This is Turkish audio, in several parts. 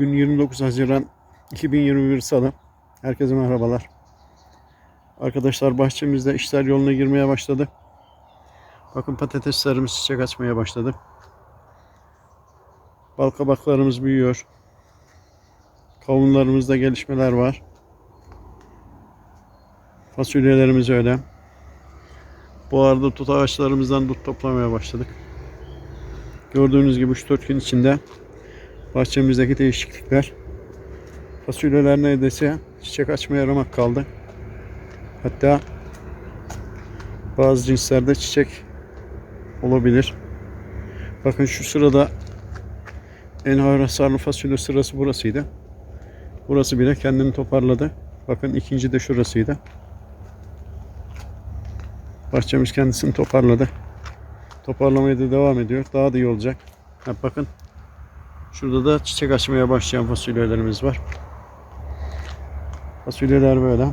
Bugün 29 Haziran 2021 Salı. Herkese merhabalar. Arkadaşlar bahçemizde işler yoluna girmeye başladı. Bakın patateslerimiz çiçek açmaya başladı. Bal kabaklarımız büyüyor. Kavunlarımızda gelişmeler var. Fasulyelerimiz öyle. Bu arada tut ağaçlarımızdan dut toplamaya başladık. Gördüğünüz gibi 3-4 gün içinde bahçemizdeki değişiklikler. Fasulyeler neredeyse çiçek açmaya ramak kaldı. Hatta bazı cinslerde çiçek olabilir. Bakın şu sırada en ağır hasarlı fasulye sırası burasıydı. Burası bile kendini toparladı. Bakın ikinci de şurasıydı. Bahçemiz kendisini toparladı. Toparlamaya da devam ediyor. Daha da iyi olacak. Ha, bakın Şurada da çiçek açmaya başlayan fasulyelerimiz var. Fasulyeler böyle.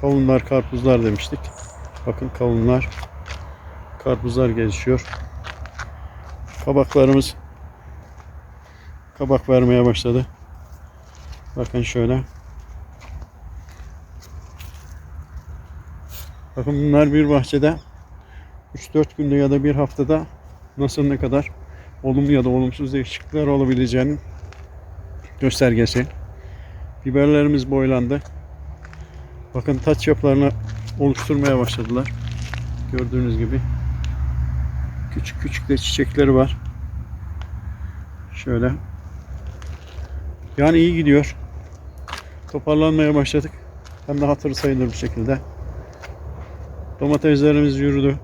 Kavunlar, karpuzlar demiştik. Bakın kavunlar, karpuzlar gelişiyor. Kabaklarımız kabak vermeye başladı. Bakın şöyle. Bakın bunlar bir bahçede 3-4 günde ya da bir haftada nasıl ne kadar olumlu ya da olumsuz değişiklikler olabileceğinin göstergesi. Biberlerimiz boylandı. Bakın taç yapılarını oluşturmaya başladılar. Gördüğünüz gibi. Küçük küçük de çiçekleri var. Şöyle. Yani iyi gidiyor. Toparlanmaya başladık. Hem de hatırı sayılır bir şekilde. Domateslerimiz yürüdü.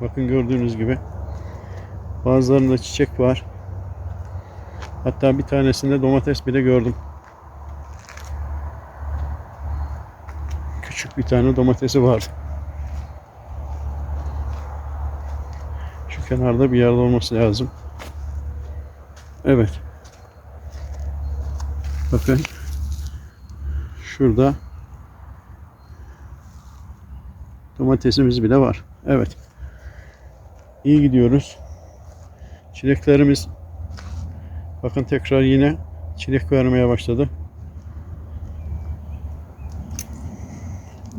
Bakın gördüğünüz gibi. Bazılarında çiçek var. Hatta bir tanesinde domates bile gördüm. Küçük bir tane domatesi var. Şu kenarda bir yerde olması lazım. Evet. Bakın. Şurada domatesimiz bile var. Evet. İyi gidiyoruz. Çileklerimiz bakın tekrar yine çilek vermeye başladı.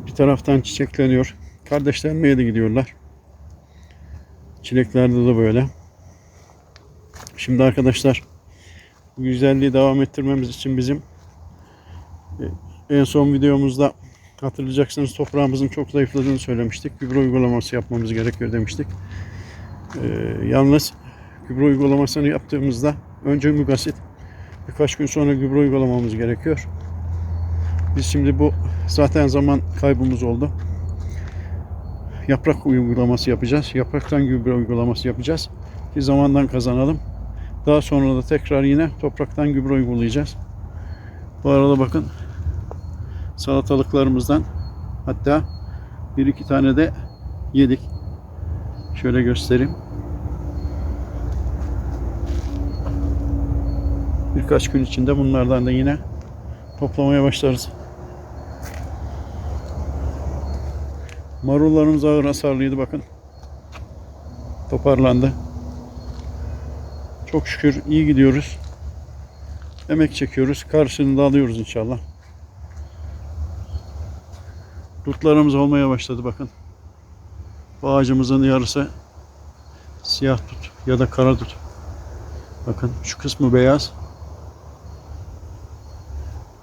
Bir taraftan çiçekleniyor. Kardeşlenmeye de gidiyorlar. Çileklerde de böyle. Şimdi arkadaşlar bu güzelliği devam ettirmemiz için bizim e, en son videomuzda hatırlayacaksınız toprağımızın çok zayıfladığını söylemiştik. Gübre uygulaması yapmamız gerekiyor demiştik. Ee, yalnız gübre uygulamasını yaptığımızda önce mügasit birkaç gün sonra gübre uygulamamız gerekiyor. Biz şimdi bu zaten zaman kaybımız oldu. Yaprak uygulaması yapacağız. Yapraktan gübre uygulaması yapacağız. Ki zamandan kazanalım. Daha sonra da tekrar yine topraktan gübre uygulayacağız. Bu arada bakın salatalıklarımızdan hatta bir iki tane de yedik. Şöyle göstereyim. Birkaç gün içinde bunlardan da yine toplamaya başlarız. Marullarımız ağır hasarlıydı bakın. Toparlandı. Çok şükür iyi gidiyoruz. Emek çekiyoruz. Karşılığını da alıyoruz inşallah. Dutlarımız olmaya başladı bakın. Bu ağacımızın yarısı siyah tut ya da kara tut. Bakın şu kısmı beyaz.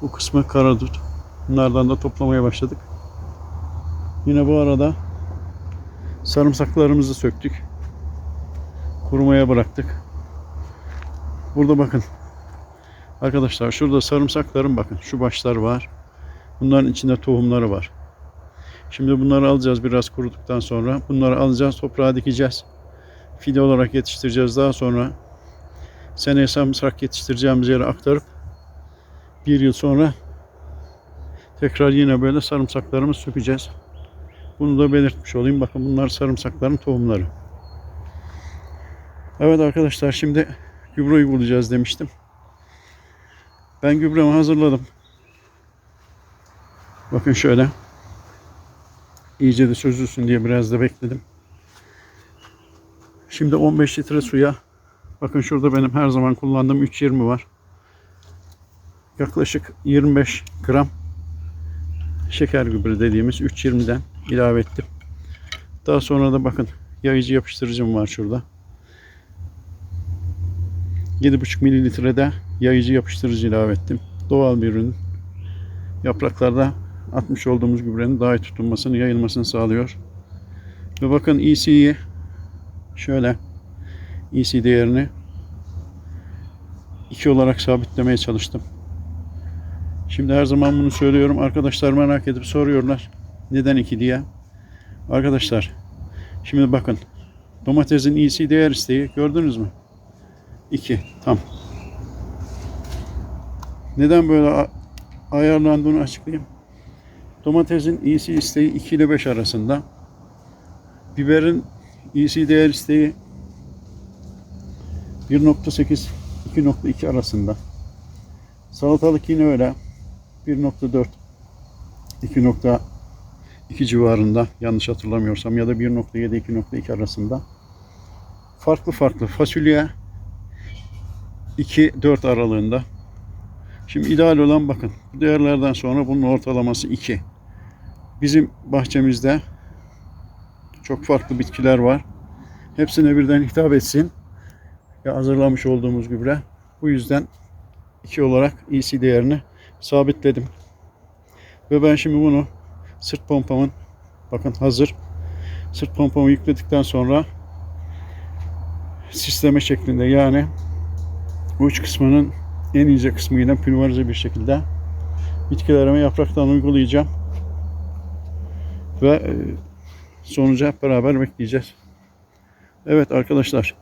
Bu kısmı kara dut. Bunlardan da toplamaya başladık. Yine bu arada sarımsaklarımızı söktük. Kurumaya bıraktık. Burada bakın. Arkadaşlar şurada sarımsakların bakın şu başlar var. Bunların içinde tohumları var. Şimdi bunları alacağız biraz kuruduktan sonra. Bunları alacağız, toprağa dikeceğiz. Fide olarak yetiştireceğiz. Daha sonra seneye sarımsak yetiştireceğimiz yere aktarıp bir yıl sonra tekrar yine böyle sarımsaklarımızı sökeceğiz. Bunu da belirtmiş olayım. Bakın bunlar sarımsakların tohumları. Evet arkadaşlar şimdi gübre uygulayacağız demiştim. Ben gübremi hazırladım. Bakın şöyle. İyice de çözülsün diye biraz da bekledim. Şimdi 15 litre suya bakın şurada benim her zaman kullandığım 3.20 var. Yaklaşık 25 gram şeker gübre dediğimiz 3.20'den ilave ettim. Daha sonra da bakın yayıcı yapıştırıcım var şurada. 7,5 mililitrede yayıcı yapıştırıcı ilave ettim. Doğal bir ürün. Yapraklarda atmış olduğumuz gübrenin daha iyi tutunmasını, yayılmasını sağlıyor. Ve bakın EC'yi şöyle EC değerini 2 olarak sabitlemeye çalıştım. Şimdi her zaman bunu söylüyorum. Arkadaşlar merak edip soruyorlar. Neden 2 diye. Arkadaşlar şimdi bakın domatesin EC değer isteği gördünüz mü? 2 tam. Neden böyle ayarlandığını açıklayayım. Domatesin EC isteği 2 ile 5 arasında. Biberin EC değer isteği 1.8 2.2 arasında. Salatalık yine öyle. 1.4 2.2 civarında yanlış hatırlamıyorsam ya da 1.7 2.2 arasında. Farklı farklı fasulye 2-4 aralığında. Şimdi ideal olan bakın bu değerlerden sonra bunun ortalaması 2. Bizim bahçemizde çok farklı bitkiler var. Hepsine birden hitap etsin. Ya hazırlamış olduğumuz gübre. Bu yüzden 2 olarak EC değerini sabitledim. Ve ben şimdi bunu sırt pompamın bakın hazır. Sırt pompamı yükledikten sonra sisteme şeklinde yani uç kısmının en ince kısmıyla pülverize bir şekilde bitkilerime yapraktan uygulayacağım. Ve e, sonucu hep beraber bekleyeceğiz. Evet arkadaşlar.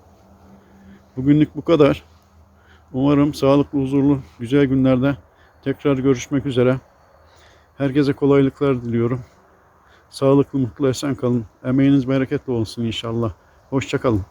Bugünlük bu kadar. Umarım sağlıklı, huzurlu, güzel günlerde tekrar görüşmek üzere. Herkese kolaylıklar diliyorum. Sağlıklı, mutlu, esen kalın. Emeğiniz bereketli olsun inşallah. Hoşçakalın.